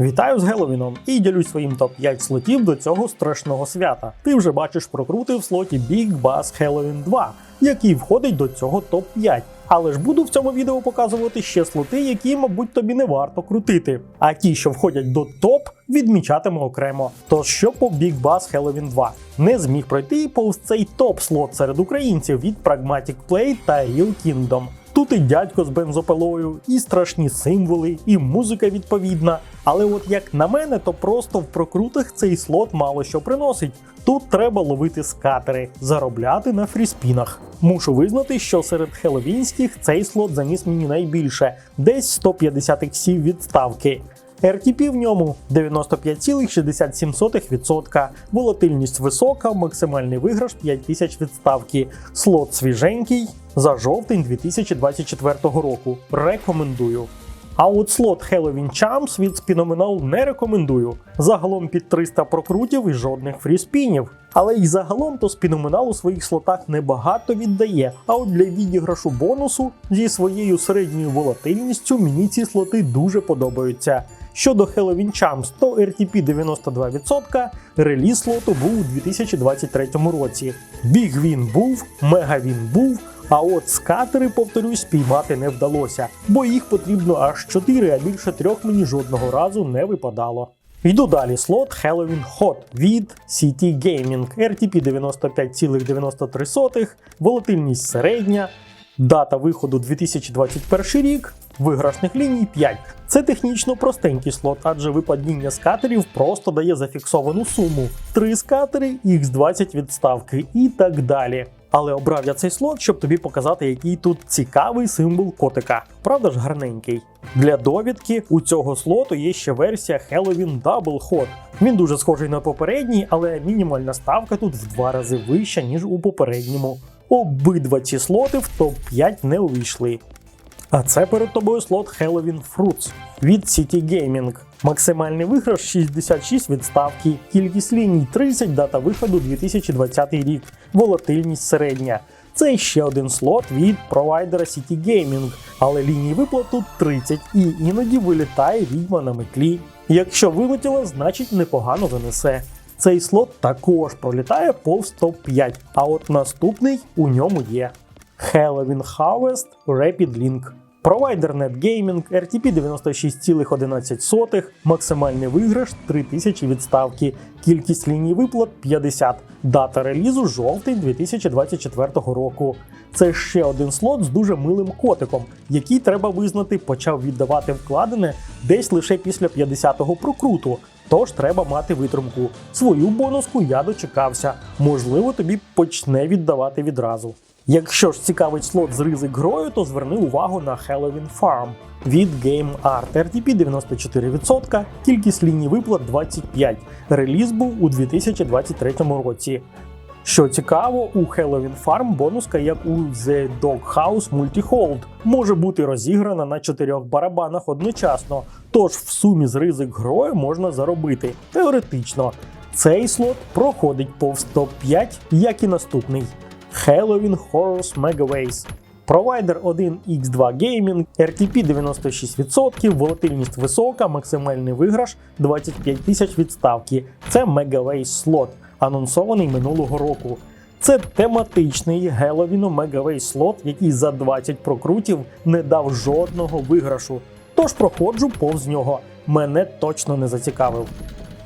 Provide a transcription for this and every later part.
Вітаю з Геловіном і ділюсь своїм топ-5 слотів до цього страшного свята. Ти вже бачиш прокрути в слоті Big Bass Halloween 2, який входить до цього топ-5. Але ж буду в цьому відео показувати ще слоти, які, мабуть, тобі не варто крутити. А ті, що входять до топ, відмічатиму окремо. Тож що по Big Bass Halloween 2? Не зміг пройти повз цей топ-слот серед українців від Pragmatic Play та Real Kingdom. Тут і дядько з бензопилою, і страшні символи, і музика відповідна. Але от як на мене, то просто в прокрутах цей слот мало що приносить. Тут треба ловити скатери, заробляти на фріспінах. Мушу визнати, що серед хеловінських цей слот заніс мені найбільше десь 150 іксів відставки. RTP в ньому 95,67%, волатильність висока, максимальний виграш 5000 відставки, слот свіженький за жовтень 2024 року. Рекомендую. А от слот Halloween Charms від Spinominal не рекомендую. Загалом під 300 прокрутів і жодних фріспінів. Але й загалом то Spinominal у своїх слотах небагато віддає. А от для відіграшу бонусу зі своєю середньою волатильністю мені ці слоти дуже подобаються. Щодо Charms, то RTP 92%, реліз слоту був у 2023 році. Big Win був, Mega Win був, а от скатери, повторюсь, спіймати не вдалося, бо їх потрібно аж 4, а більше трьох мені жодного разу не випадало. Йду далі. Слот Halloween Hot від CT Gaming, RTP 95,93, волатильність середня, дата виходу 2021 рік, виграшних ліній 5. Це технічно простенький слот, адже випадіння скатерів просто дає зафіксовану суму: 3 скатери, X20 відставки і так далі. Але обрав я цей слот, щоб тобі показати, який тут цікавий символ котика. Правда ж гарненький. Для довідки у цього слоту є ще версія Halloween Double Hot. Він дуже схожий на попередній, але мінімальна ставка тут в два рази вища, ніж у попередньому. Обидва ці слоти в топ-5 не увійшли. А це перед тобою слот Halloween Fruits від City Gaming. Максимальний виграш 66 відставки, кількість ліній 30, дата виходу 2020 рік, волатильність середня. Це ще один слот від провайдера City Gaming, але ліній виплат тут 30 і іноді вилітає відьма на метлі. Якщо вилетіло, значить непогано занесе. Цей слот також пролітає повз топ-5, а от наступний у ньому є. Halloween Harvest Rapid Link. Провайдер NetGaming, RTP 96,11, максимальний виграш 3000 відставки, кількість ліній виплат 50, дата релізу жовтень 2024 року. Це ще один слот з дуже милим котиком, який треба визнати почав віддавати вкладене десь лише після 50-го прокруту. Тож треба мати витримку. Свою бонуску я дочекався. Можливо, тобі почне віддавати відразу. Якщо ж цікавить слот з ризик грою, то зверни увагу на Halloween Farm від Game Art RTP 94%, кількість ліній виплат 25. Реліз був у 2023 році. Що цікаво, у Halloween Farm бонуска, як у The Doghouse Multi-Hold, може бути розіграна на чотирьох барабанах одночасно. Тож в сумі з ризик грою можна заробити. Теоретично. Цей слот проходить повз топ-5, як і наступний. Halloween Horrors Megaways. Провайдер 1x2 Gaming, RTP 96%, волатильність висока, максимальний виграш 25 тисяч відставки. Це Megaways слот, анонсований минулого року. Це тематичний Геловіну Megaways слот, який за 20 прокрутів не дав жодного виграшу. Тож проходжу повз нього. Мене точно не зацікавив.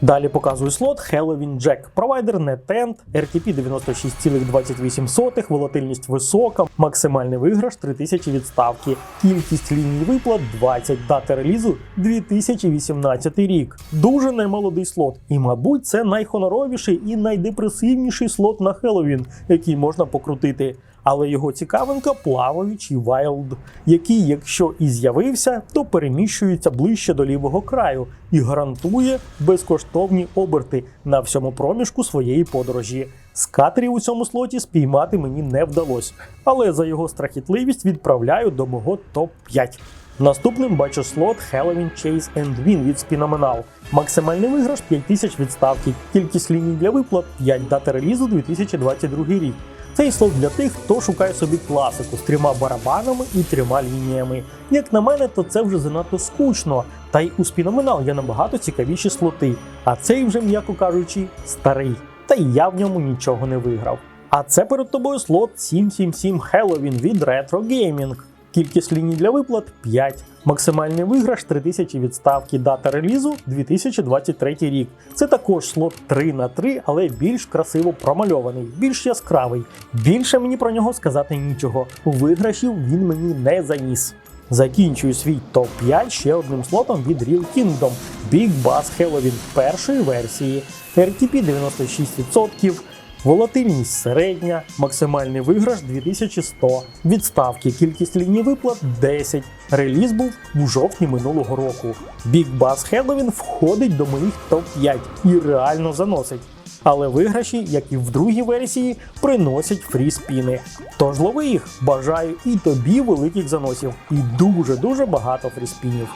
Далі показую слот Halloween Jack. Провайдер NetEnt, RTP 96,28, волатильність висока, максимальний виграш 3000 відставки, кількість ліній виплат 20, дата релізу 2018 рік. Дуже немолодий слот. І, мабуть, це найхоноровіший і найдепресивніший слот на Хеллоуін, який можна покрутити. Але його цікавинка плаваючий Wild, який, якщо і з'явився, то переміщується ближче до лівого краю і гарантує безкоштовні оберти на всьому проміжку своєї подорожі. Скатерів у цьому слоті спіймати мені не вдалося, але за його страхітливість відправляю до мого топ-5. Наступним бачу слот Halloween Chase and Win від Spinomenal. Максимальний виграш 5000 відставки, кількість ліній для виплат 5 дата релізу 2022 рік. Цей слот для тих, хто шукає собі класику з трьома барабанами і трьома лініями. Як на мене, то це вже занадто скучно. Та й у спіноменал є набагато цікавіші слоти. А цей вже, м'яко кажучи, старий. Та й я в ньому нічого не виграв. А це перед тобою слот 777 Halloween від Retro Gaming. Кількість ліній для виплат 5. Максимальний виграш 3000 відставки. Дата релізу 2023 рік. Це також слот 3 на 3 але більш красиво промальований, більш яскравий. Більше мені про нього сказати нічого. Виграшів він мені не заніс. Закінчую свій топ-5 ще одним слотом від Real Kingdom Big Bass Halloween першої версії. RTP 96%, волатильність середня, максимальний виграш 2100, відставки, кількість ліній виплат 10. Реліз був у жовтні минулого року. Big Bass Halloween входить до моїх топ-5 і реально заносить. Але виграші, як і в другій версії, приносять фрі-спіни. Тож лови їх, бажаю і тобі великих заносів, і дуже-дуже багато фрі-спінів.